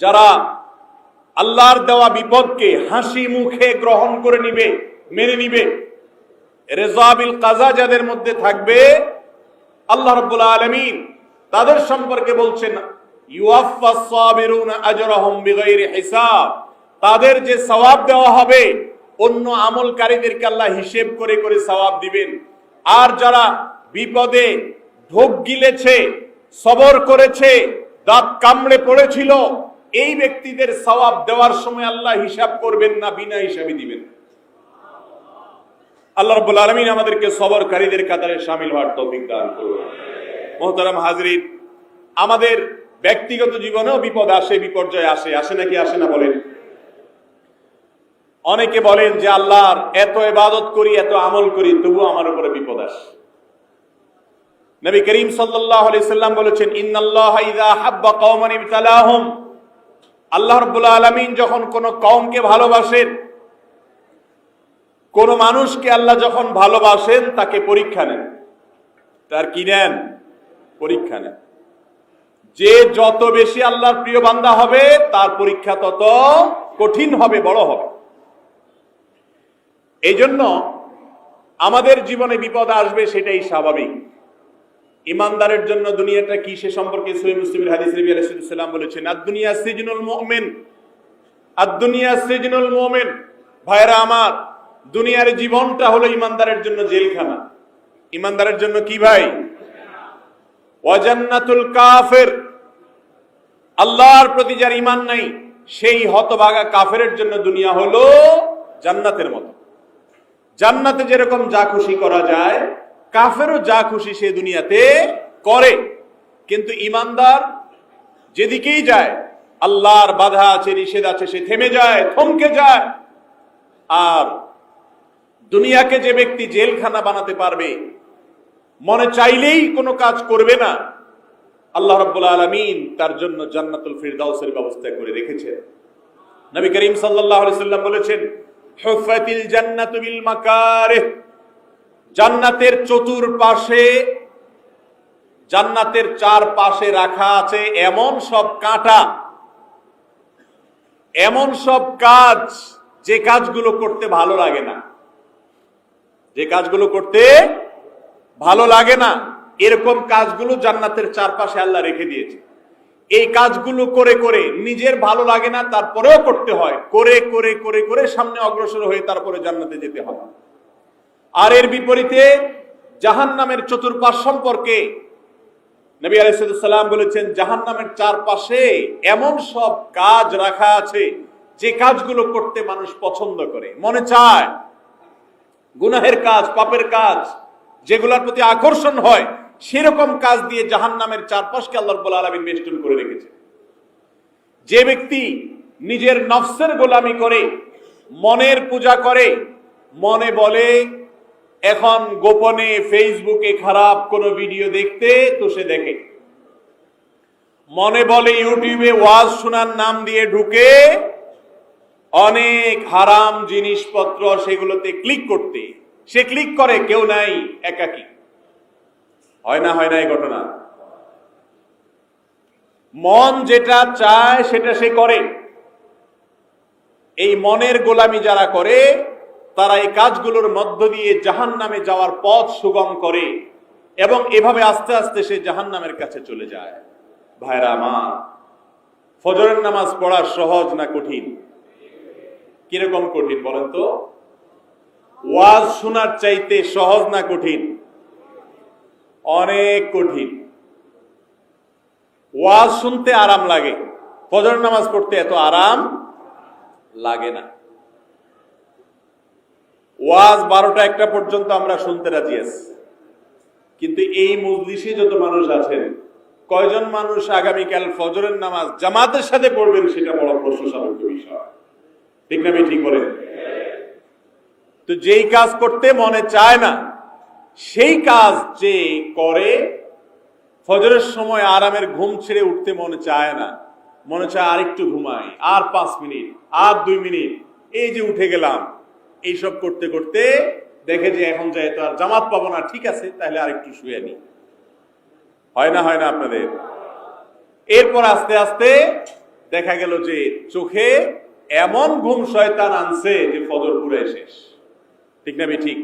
যারা আল্লাহর দেওয়া বিপদকে হাসি মুখে গ্রহণ করে নিবে, মেনে নিবে রেজাবিল কাজা যাদের মধ্যে থাকবে, আল্লাহ রাব্বুল আলামিন তাদের সম্পর্কে বলছেন তাদের যে সওয়াব দেওয়া হবে, অন্য আমলকারীদেরকে আল্লাহ হিসেব করে করে সওয়াব দিবেন। আর যারা বিপদে ঢোক গিলেছে, সবর করেছে, দাঁত কামড়ে পড়েছিল এই ব্যক্তিদের সওয়াব দেওয়ার সময় আল্লাহ হিসাব করবেন না, বিনা হিসাবে দিবেন। আল্লাহ রাব্বুল আলামিন আমাদেরকে সবরকারীদের কাতারে সামিল হওয়ার তৌফিক দান মোহতারাম হাজরিন, আমাদের ব্যক্তিগত জীবনেও বিপদ আসে, বিপর্যয় আসে আসে নাকি আসে না বলেন? অনেকে বলেন যে, আল্লাহর এত ইবাদত করি, এত আমল করি তবু আমার উপরে বিপদ আসে। নবী করিম সাল্লাল্লাহু আলাইহি সাল্লাম বলেছেন, ইন্নাল্লাহ ইযা হাব্বা কওমান ইবতালাহুম। আল্লাহ রাব্বুল আলামিন যখন কোন কওমকে ভালোবাসেন, কোন মানুষকে আল্লাহ যখন ভালোবাসেন, তাকে পরীক্ষা নেন। তার কি নেন? পরীক্ষা নেন। যে যত বেশি আল্লাহর প্রিয় বান্দা হবে, তার পরীক্ষা তত কঠিন হবে, বড় হবে। এই জন্য আমাদের জীবনে বিপদ আসবে, সেটাই স্বাভাবিক। ইমানদারের জন্য দুনিয়াটা কি সে সম্পর্কে সহি মুসলিমের হাদিস নবী আলাইহিস সালাম বলেছেন আদ দুনিয়া সিজনুল মুমিন। আদ দুনিয়া সিজনুল মুমিন। ভাইরা আমার, দুনিয়ার জীবনটা হলো ইমানদারের জন্য জেলখানা। ইমানদারের জন্য কি ভাই? ওয়াজান্নাতুল কাফের। আল্লাহর প্রতি যার ইমান নাই, সেই হতভাগা কাফেরের জন্য দুনিয়া হলো জান্নাতের মতো। জান্নাতে যেরকম যা খুশি করা যায় কাফেরও যা খুশি সে দুনিয়াতে করে। কিন্তু ইমানদার যেদিকেই যায়, আল্লাহর বাধা আছে, নিষেধ আছে, সে থেমে যায়, থমকে যায়। আর দুনিয়াকে যে ব্যক্তি জেলখানা বানাতে পারবে, মনে চাইলেই কোনো কাজ করবে না। আল্লাহ রাব্বুল আলামিন তার জন্য জান্নাতুল ফিরদাউসের ব্যবস্থা করে রেখেছেন। নবী করিম আলাইহি সাল্লাম বলেছেন হুফাতিল জান্নাতু বিল মাকারিহ। জান্নাতের চতুর্পাশে, জান্নাতের চার পাশে রাখা আছে এমন সব কাঁটা, এমন সব কাজ যে কাজগুলো করতে ভালো লাগে না। যে কাজগুলো করতে ভালো লাগে না, এরকম কাজগুলো জান্নাতের চারপাশে আল্লাহ রেখে দিয়েছে। এই কাজগুলো করে করে নিজের ভালো লাগে না, তারপরেও করতে হয়। করে করে করে করে সামনে অগ্রসর হয়ে তারপরে জান্নাতে যেতে হয়। আর এর বিপরীতে জাহান নামের চতুর্পাশ সম্পর্কে নবী আলাইসাল্লাম বলেছেন জাহান নামের চারপাশে এমন সব কাজ রাখা আছে যে কাজগুলো করতে মানুষ পছন্দ করে। মনে চায়, গুনাহের কাজ, পাপের কাজ যেগুলোর প্রতি আকর্ষণ হয়, সেরকম কাজ দিয়ে জাহান নামের চারপাশকে আল্লাহ রব্বুল আলমিন বেষ্টন করে রেখেছে। যে ব্যক্তি নিজের নফসের গোলামি করে, মনের পূজা করে, মনে বলে এখন গোপনে ফেসবুকে খারাপ কোনো ভিডিও দেখতে, তো সে দেখে। মনে বলে ইউটিউবে ওয়াজ শোনার নাম দিয়ে ঢুকে অনেক হারাম জিনিসপত্র সেগুলোতে ক্লিক করতে। সে ক্লিক করে, কেউ নাই, একাকি। হয় না হয় না এই ঘটনা? মন যেটা চায় সেটা সে করে। এই মনের গোলামি যারা করে তারা এই কাজগুলোর মধ্য দিয়ে জাহান নামে যাওয়ার পথ সুগম করে এবং এভাবে আস্তে আস্তে সে জাহান নামের কাছে চলে যায়। ভাইরা আমার, ফজরের নামাজ পড়া সহজ না কঠিন? কীরকম কঠিন বলেন তো? ওয়াজ শোনার চাইতে সহজ না কঠিন? অনেক কঠিন। ওয়াজ শুনতে আরাম লাগে। ফজর নামাজ পড়তে এত আরাম লাগে না। ওয়াজ বারোটা একটা পর্যন্ত আমরা শুনতে রাজি আছি। কিন্তু এই মজলিসে যত মানুষ আছেন, কয়জন মানুষ আগামীকাল ফজরের নামাজ জামাতের সাথে পড়বেন সেটা বড় প্রশ্ন প্রশ্নসাপেক্ষ বিষয়। ঠিক না ঠিক বলেন তো যেই কাজ করতে মনে চায় না, সেই কাজ যে করে, ফজরের সময় আরামের ঘুম ছেড়ে উঠতে মনে চায় না, মনে চায় আরেকটু ঘুমাই, আর পাঁচ মিনিট, আর দুই মিনিট, এই যে উঠে গেলাম এইসব করতে করতে দেখে যে এখন যায় তো আর জামাত পাবো না, ঠিক আছে, তাহলে আরেকটু শুয়ে নি। হয় না হয় না আপনাদের? এরপর আস্তে আস্তে দেখা গেল যে চোখে এমন ঘুম শয়তান আনছে যে ফজর পুরে শেষ। ঠিক না ঠিক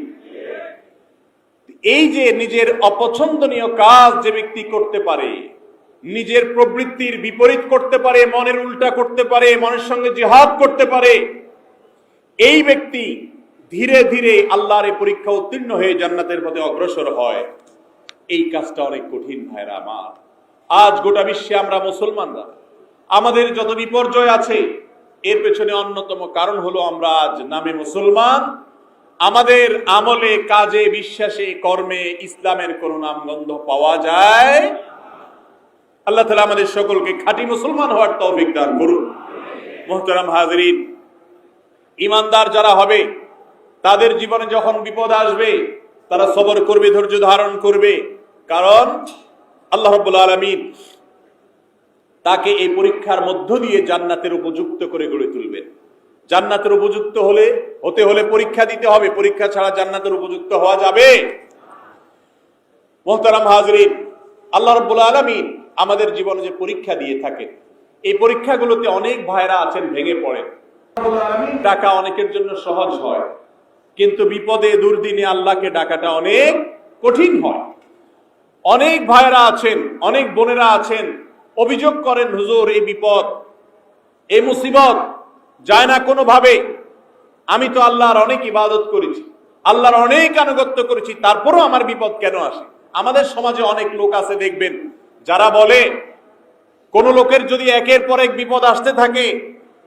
এই যে নিজের অপছন্দনীয় কাজ যে ব্যক্তি করতে পারে, নিজের প্রবৃত্তির বিপরীত করতে পারে, মনের উল্টা করতে পারে, মনের সঙ্গে জিহাদ করতে পারে এই ব্যক্তি ধীরে ধীরে আল্লাহর পরীক্ষা উত্তীর্ণ হয়ে জান্নাতের পথে অগ্রসর হয়। এই কাজটা অনেক কঠিন ভাইরা আমার। আজ গোটা বিশ্বে আমরা মুসলমানরা। আমাদের যত বিপর্যয় আছে, এর পেছনে অন্যতম কারণ হলো আমরা আজ নামে মুসলমান। আমাদের আমলে, কাজে, বিশ্বাসে, কর্মে ইসলামের কোন নামগন্ধ পাওয়া যায়। আল্লাহ তালা আমাদের সকলকে খাঁটি মুসলমান হওয়ার তৌফিক দান করুন। মোহতারাম হাজরিন ইমানদার যারা হবে, তাদের জীবনে যখন বিপদ আসবে, তারা সবর করবে, ধৈর্য ধারণ করবে। কারণ আল্লাহ আলমিন তাকে এই পরীক্ষার মধ্য দিয়ে জান্নাতের উপযুক্ত করে গড়ে তুলবেন। জান্নাতের উপযুক্ত হলে, হতে হলে পরীক্ষা দিতে হবে। পরীক্ষা ছাড়া জান্নাতের উপযুক্ত হওয়া যাবে। মোহতারাম হাজরিন, আল্লাহ রব্বুল আলমিন আমাদের জীবনে যে পরীক্ষা দিয়ে থাকেন, এই পরীক্ষাগুলোতে অনেক ভাইরা আছেন, ভেঙে পড়েন। ডাকা অনেকের জন্য সহজ হয়। কিন্তু বিপদে, দুর্দিনে আল্লাহকে ডাকাটা অনেক কঠিন হয়। অনেক ভাইরা আছেন, অনেক বোনেরা আছেন, অভিযোগ করেন, হুজুর, এই বিপদ, এই মুসিবত যায় না কোনোভাবে। আমি তো আল্লাহর অনেক ইবাদত করেছি, আল্লাহর অনেক আনুগত্য করেছি, তারপরও আমার বিপদ কেন আসে? আমাদের সমাজে অনেক লোক আছে, দেখবেন, যারা বলে, কোন লোকের যদি একের পর এক বিপদ আসতে থাকে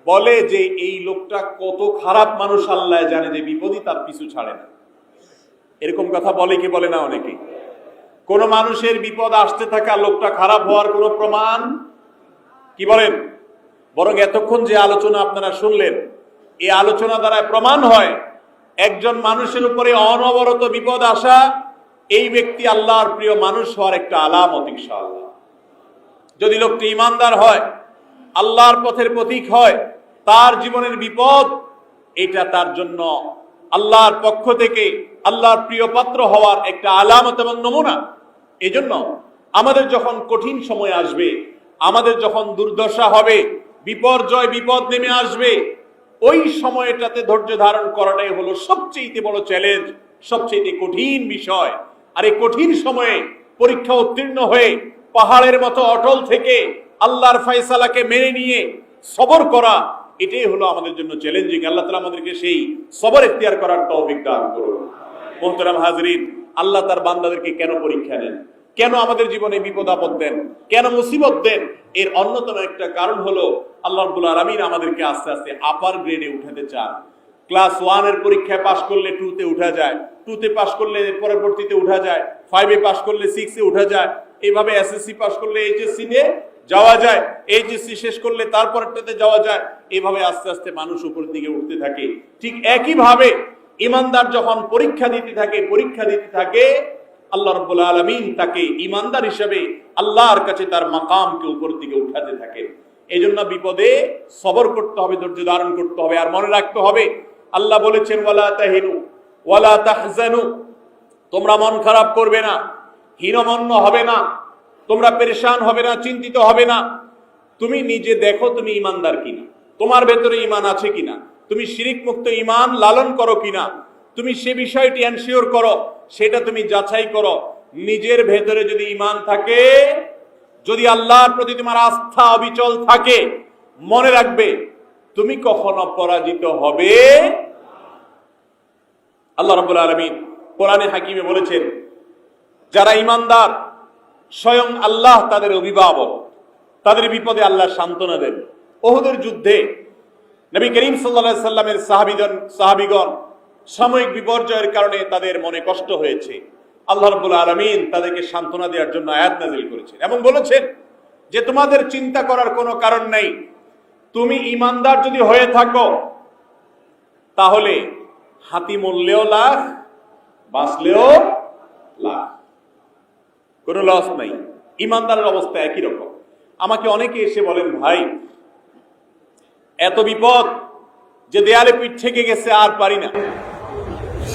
বলে যে এই লোকটা কত খারাপ মানুষ আল্লাহ জানে যে বিপদই তার পিছু ছাড়ে না। এরকম কথা বলে কি বলে না অনেকে? কোন মানুষের বিপদ আসতে থাকা লোকটা খারাপ হওয়ার কোনো প্রমাণ? কি বলেন? বরং এতক্ষণ যে আলোচনা আপনারা শুনলেন এই আলোচনা দ্বারা প্রমাণ হয় একজন মানুষের উপরে অনবরত বিপদ আসা, এই ব্যক্তি আল্লাহর প্রিয় মানুষ হওয়ার একটা আলামত ইনশাআল্লাহ। যদি লোকটি ইমানদার হয় আল্লাহর পথের প্রতীক হয়, তার জীবনের বিপদ, এটা তার জন্য আল্লাহর পক্ষ থেকে আল্লাহর প্রিয় পাত্র হওয়ার একটা আলামত এবং নমুনা। এই জন্য আমাদের যখন কঠিন সময় আসবে, আমাদের যখন দুর্দশা হবে, বিপর্যয়, বিপদ নেমে আসবে, ওই সময়টাতে ধৈর্য ধারণ করাটাই হলো সবচেয়ে বড় চ্যালেঞ্জ সবচেয়ে কঠিন বিষয়। আর এই কঠিন সময়ে পরীক্ষা উত্তীর্ণ হয়ে পাহাড়ের মতো অটল থেকে আল্লাহর ফয়সালাকে মেনে নিয়ে সবর করা, এটাই হলো আমাদের জন্য চ্যালেঞ্জিং আল্লাহ তালা আমাদেরকে সেই সবর এখতিয়ার করার তৌফিক দান করুন। মোহতারাম হাজরিন, আল্লাহ তার বান্দাদেরকে কেন পরীক্ষা নেন? কেন আমাদের জীবনে বিপদ আপদ দেন? কেন মুসিবত দেন? এর অন্যতম একটা কারণ হলো আল্লাহ আলমিন আমাদেরকে আস্তে আস্তে আপার গ্রেডে উঠাতে চান। ক্লাস ওয়ানের পরীক্ষায় পাশ করলে টুতে উঠা যায় টুতে পাশ করলে পরবর্তীতে উঠা যায় ফাইভে পাশ করলে সিক্সে উঠা যায় এইভাবে এসএসসি পাশ করলে এইচএসসি নিয়ে যাওয়া যায়, এই এইচএসসি শেষ করলে তারপরটাতে যাওয়া যায়, এভাবে আস্তে আস্তে মানুষ উপর দিকে উঠতে থাকে। ঠিক একইভাবে ইমানদার যখন পরীক্ষা দিতে থাকে, পরীক্ষা দিতে থাকে, আল্লাহ রব্বুল আলমিন তাকে ইমানদার হিসেবে আল্লাহর কাছে তার মাকামকে উপর দিকে উঠাতে থাকে এই জন্য বিপদে সবর করতে হবে, ধৈর্য ধারণ করতে হবে। আর মনে রাখতে হবে, আল্লাহ বলেছেন, ওয়ালা তাহিনু, ওয়ালা তাহজানু। তোমরা মন খারাপ করবে না, হীনমন্য হবে না। তোমরা পেরেশান হবে না, চিন্তিত হবে না। তুমি নিজে দেখো তুমি ইমানদার কিনা। তোমার ভেতরে ইমান আছে কিনা। তুমি শিরিক মুক্ত ইমান লালন করো কিনা। তুমি সে বিষয়টি এনশিওর করো, সেটা তুমি যাচাই করো। নিজের ভেতরে যদি ইমান থাকে, যদি আল্লাহর প্রতি তোমার আস্থা অবিচল থাকে, মনে রাখবে, তুমি কখনো পরাজিত হবে আল্লাহ রব্বুল আলমিন কোরআনে হাকিমে বলেছেন, যারা ইমানদার স্বয়ং আল্লাহ তাদের অভিভাবক। তাদের বিপদে আল্লাহ সান্ত্বনা দেন। ওহুদের যুদ্ধে নবী করিম সাল্লা সাল্লামের সাহাবিগণ সাহাবিগণ সাময়িক বিপর্যয়ের কারণে তাদের মনে কষ্ট হয়েছে। আল্লাহ রব্বুল আলমিন তাদেরকে সান্ত্বনা দেওয়ার জন্য আয়াত নাজিল করেছেন এবং বলেছেন যে তোমাদের চিন্তা করার কোনো কারণ নেই। তুমি ইমানদার যদি হয়ে থাকো, তাহলে হাতি মরলেও লাখ, বাঁচলেও লাখ। কোনো লস নাই। ইমানদারের অবস্থা একই রকম। আমাকে অনেকে এসে বলেন ভাই এত বিপদ যে দেয়ালে পিঠ থেকে গেছে আর পারি না।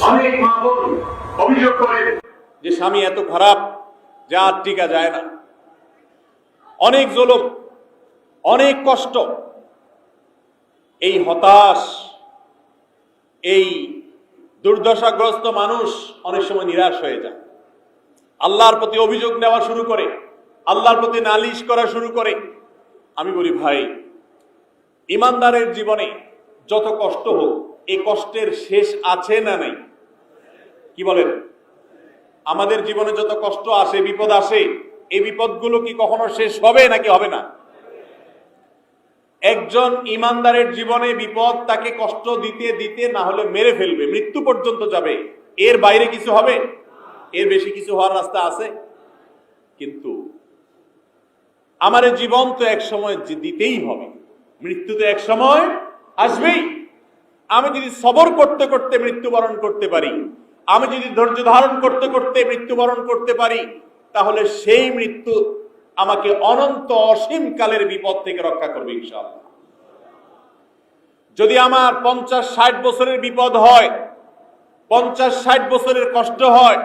অনেক মা বোন অভিযোগ করে যে স্বামী এত খারাপ যে আর টিকা যায় না। অনেক জলম অনেক কষ্ট এই হতাশ এই দুর্দশাগ্রস্ত মানুষ অনেক সময় নিরাশ হয়ে যায়। আল্লাহর প্রতি অভিযোগ নেওয়া শুরু করে, আল্লাহর প্রতি নালিশ করা শুরু করে। আমি বলি, ভাই, ইমানদারের জীবনে যত কষ্ট হোক, এই কষ্টের শেষ আছে না নাই? কি বলেন? আমাদের জীবনে যত কষ্ট আসে, বিপদ আসে, এই বিপদগুলো কি কখনো শেষ হবে নাকি হবে না? একজন ইমানদারের জীবনে বিপদ তাকে কষ্ট দিতে দিতে না হলে মেরে ফেলবে, মৃত্যু পর্যন্ত যাবে। এর বাইরে কিছু হবে? এর বেশি কিছু হওয়ার রাস্তা আছে? কিন্তু আমার জীবন তো এক সময় দিতেই হবে। মৃত্যু তো এক সময় আসবেই। আমি যদি সবর করতে করতে মৃত্যুবরণ করতে পারি, আমি যদি ধৈর্য ধারণ করতে করতে মৃত্যুবরণ করতে পারি, তাহলে সেই মৃত্যু আমাকে অনন্ত অসীম কালের বিপদ থেকে রক্ষা করবে ইনশাআল্লাহ। যদি আমার পঞ্চাশ ষাট বছরের বিপদ হয়, পঞ্চাশ ষাট বছরের কষ্ট হয়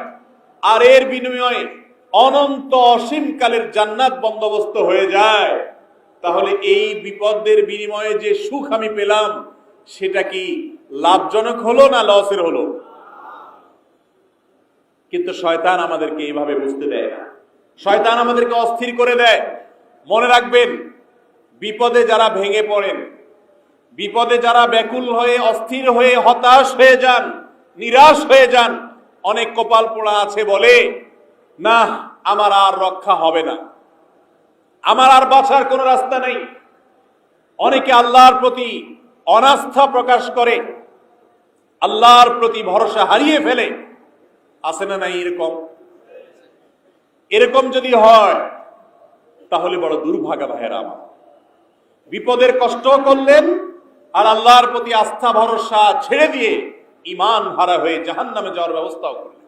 আর এর বিনিময়ে অনন্ত অসীমকালের জান্নাত বন্দোবস্ত হয়ে যায়। তাহলে এই বিপদের বিনিময়ে যে সুখ আমি পেলাম, সেটা কি লাভজনক হলো না লসের হলো? কিন্তু শয়তান আমাদেরকে এইভাবে বুঝতে দেয় না। শয়তান আমাদেরকে অস্থির করে দেয়। মনে রাখবেন, বিপদে যারা ভেঙে পড়েন, বিপদে যারা ব্যাকুল হয়ে, অস্থির হয়ে, হতাশ হয়ে যান, নিরাশ হয়ে যান অনেক কপাল পোড়া আছে বলে, না, আমার আর রক্ষা হবে না। আমার আর বাঁচার কোনো রাস্তা নেই। অনেকে আল্লাহর প্রতি অনাস্থা প্রকাশ করে, আল্লাহর প্রতি ভরসা হারিয়ে ফেলে। আছে না নাই এরকম? এরকম যদি হয়, তাহলে বড় দুর্ভাগা ভাইয়েরা আমার। বিপদের কষ্ট করলেন আর আল্লাহর প্রতি আস্থা ভরসা ছেড়ে দিয়ে ইমান হারা হয়ে জাহান নামে যাওয়ার ব্যবস্থাও করলেন